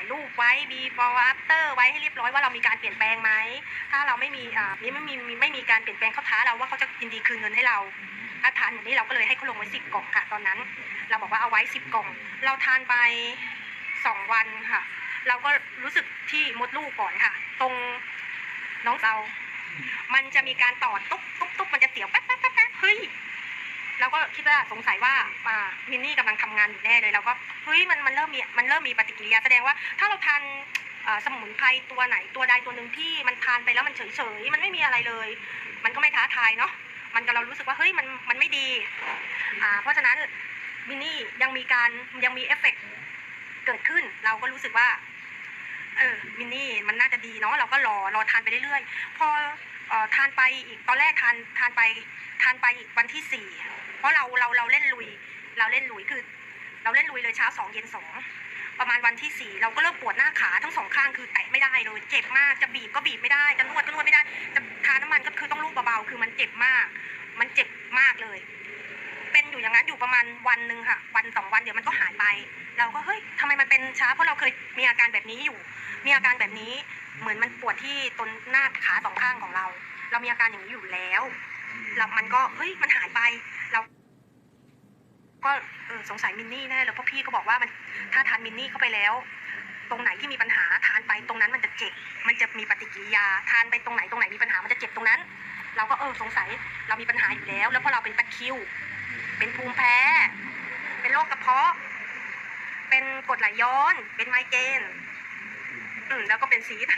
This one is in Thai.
ายรูปไว้ before after ไว้ให้เรียบร้อยว่าเรามีการเปลี่ยนแปลงไหม ถ้าเราไม่มีอ่านี่ไม่มีไม่มีการเปลี่ยนแปลงเขาท้าเราว่าเขาจะยินดีคืนเงินให้เราถ้าทานอย่างนี้เราก็เลยให้เขาลงไว้สิบกล่องค่ะ ตอนนั้น เราบอกว่าเอาไว้สิบกล่อง เราทานไปสองวันค่ะ เราก็รู้สึกที่มดลูกก่อนค่ะ ตรงน้องเรา มันจะมีการต่อตุ๊บตุ๊บตุ๊บมันจะเสียวแป๊บแป๊บแป๊บแป๊บเฮ้ย ก็คิดว่าสงสัยว่ามินนี่กำลังทำงานอยู่แน่เลยเราก็เฮ้ยมันมันเริ่มมีมันเริ่มมีปฏิกิริยาแสดงว่าถ้าเราทานสมุนไพรตัวไหนตัวใดตัวหนึ่งที่มันทานไปแล้วมันเฉยเฉยๆมันไม่มีอะไรเลย มันก็ไม่ท้าทายเนาะมันก็เรารู้สึกว่าเฮ้ยมันมันไม่ดีอ่าเพราะฉะนั้นมินนี่ยังมีการยังมีเอฟเฟกต์เกิดขึ้น เราก็รู้สึกว่าเออมินนี่มันน่าจะดีเนาะเราก็รอรอทานไปเรื่อยๆพอ เอ่อทานไปอีกตอนแรกทานทานไปทานไปอีกวันที่สี่เพราะเราเราเราเล่นลุย เราเล่นลุยคือ เราเล่นลุยเลยเช้าสองเย็นสองประมาณวันที่สี่เราก็เริ่มปวดหน้าขาทั้งสองข้างคือแตะไม่ได้เลยเจ็บมากจะบีบก็บีบไม่ได้จะนวดก็นวดไม่ได้จะทาน้ำมันก็คือต้องลูบเบาๆคือมันเจ็บมาก มันเจ็บมากเลย เป็นอยู่อย่างนั้นอยู่ประมาณวันหนึ่งค่ะ วันสองวันเดี๋ยวมันก็หายไป เราก็เฮ้ยทำไมมันเป็นช้าเพราะเราเคยมีอาการแบบนี้อยู่ มีอาการแบบนี้ เหมือนมันปวดที่ต้นหน้าขาสองข้างของเรา เรามีอาการอย่างนี้อยู่แล้วแล้วมันก็เฮ้ยมันหายไป เราก็เออสงสัยมินนี่แน่เลยเพราะพี่ก็บอกว่ามันถ้าทานมินนี่เข้าไปแล้ว ตรงไหนที่มีปัญหาทานไปตรงนั้นมันจะเจ็บมันจะมีปฏิกิริยา ทานไปตรงไหนตรงไหนมีปัญหามันจะเจ็บตรงนั้น เราก็เออสงสัยเรามีปัญหาอยู่แล้ว แล้วพอเราเป็นตะคิว เป็นภูมิแพ้ เป็นโรคกระเพาะ เป็นกรดไหลย้อน เป็นไมเกรน อืมแล้วก็เป็นซีด